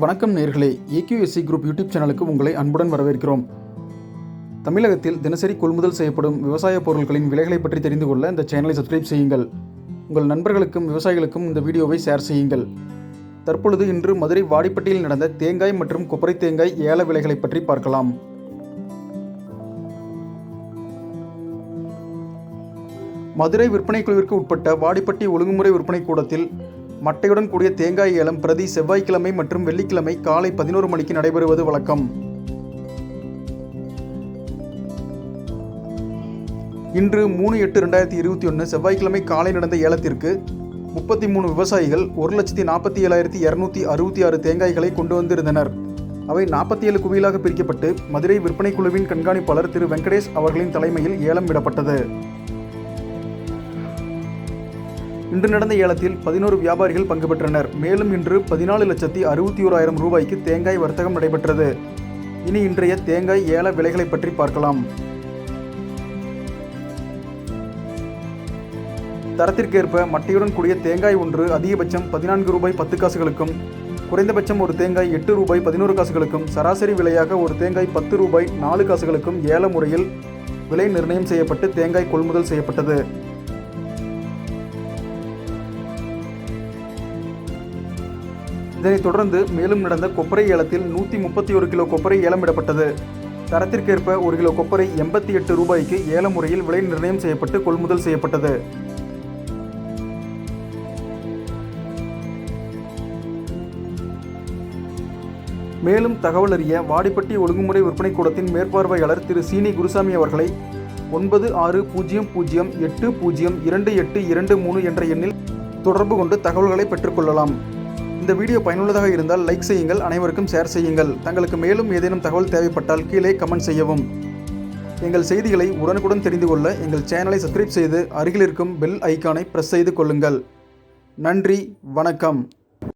வணக்கம் நேர்களே. AQSC group YouTube சேனலுக்கு உங்களை அன்புடன் வரவேற்கிறோம். தமிழகத்தில் தினசரி கொள்முதல் செய்யப்படும் விவசாய பொருட்களின் விலைகளை பற்றி தெரிந்து கொள்ள இந்த சேனலை சப்ஸ்கிரைப் செய்யுங்கள். உங்கள் நண்பர்களுக்கும் விவசாயிகளுக்கும் இந்த வீடியோவை ஷேர் செய்யுங்கள். தற்பொழுது இன்று மதுரை வாடிப்பட்டியில் நடந்த தேங்காய் மற்றும் கொப்பரை தேங்காய் ஏல விலைகளை பற்றி பார்க்கலாம். மதுரை விற்பனை குழுவிற்கு உட்பட்ட வாடிப்பட்டி ஒழுங்குமுறை விற்பனை கூடத்தில் மட்டையுடன் கூடிய தேங்காய் ஏலம் பிரதி செவ்வாய்க்கிழமை மற்றும் வெள்ளிக்கிழமை காலை பதினோரு மணிக்கு நடைபெறுவது வழக்கம். இன்று மூணு எட்டு ரெண்டாயிரத்தி இருபத்தி ஒன்று செவ்வாய்க்கிழமை காலை நடந்த ஏலத்திற்கு முப்பத்தி மூணு விவசாயிகள் ஒரு லட்சத்தி நாற்பத்தி ஏழாயிரத்தி இரநூத்தி அறுபத்தி ஆறு தேங்காய்களை கொண்டு வந்திருந்தனர். அவை நாற்பத்தி ஏழு குவியலாக பிரிக்கப்பட்டு மதுரை விற்பனை குழுவின் கண்காணிப்பாளர் திரு வெங்கடேஷ் அவர்களின் தலைமையில் ஏலம் விடப்பட்டது. இன்று நடந்த ஏலத்தில் பதினோரு வியாபாரிகள் பங்கு பெற்றனர். மேலும் இன்று பதினாலு லட்சத்தி அறுபத்தி ஓராயிரம் ரூபாய்க்கு தேங்காய் வர்த்தகம் நடைபெற்றது. இனி இன்றைய தேங்காய் ஏல விலைகளை பற்றி பார்க்கலாம். தரத்திற்கேற்ப மட்டையுடன் கூடிய தேங்காய் ஒன்று அதிகபட்சம் பதினான்கு ரூபாய் பத்து காசுகளுக்கும் குறைந்தபட்சம் ஒரு தேங்காய் எட்டு ரூபாய் பதினோரு காசுகளுக்கும் சராசரி விலையாக ஒரு தேங்காய் பத்து ரூபாய் நாலு காசுகளுக்கும் ஏல முறையில் விலை நிர்ணயம் செய்யப்பட்டு தேங்காய் கொள்முதல் செய்யப்பட்டது. இதனைத் தொடர்ந்து மேலும் நடந்த கொப்பரை ஏலத்தில் நூற்றி முப்பத்தி ஒரு கிலோ கொப்பரை ஏலமிடப்பட்டது. தரத்திற்கேற்ப ஒரு கிலோ கொப்பரை எண்பத்தி எட்டு ரூபாய்க்கு ஏல முறையில் விலை நிர்ணயம் செய்யப்பட்டு கொள்முதல் செய்யப்பட்டது. மேலும் தகவல் அறிய வாடிப்பட்டி ஒழுங்குமுறை விற்பனை கூடத்தின் மேற்பார்வையாளர் திரு சீனி குருசாமி அவர்களை ஒன்பது ஆறு பூஜ்ஜியம் பூஜ்ஜியம் எட்டு பூஜ்ஜியம் இரண்டு எட்டு இரண்டு மூணு என்ற எண்ணில் தொடர்பு கொண்டு தகவல்களை பெற்றுக்கொள்ளலாம் இந்த வீடியோ பயனுள்ளதாக இருந்தால் லைக் செய்யுங்கள் அனைவருக்கும் ஷேர் செய்யுங்கள். தங்களுக்கு மேலும் ஏதேனும் தகவல் தேவைப்பட்டால் கீழே கமெண்ட் செய்யவும். எங்கள் செய்திகளை உடனுக்குடன் தெரிந்து கொள்ள எங்கள் சேனலை சப்ஸ்கிரைப் செய்து அருகில் இருக்கும் பெல் ஐக்கானை ப்ரெஸ் செய்து கொள்ளுங்கள். நன்றி வணக்கம்.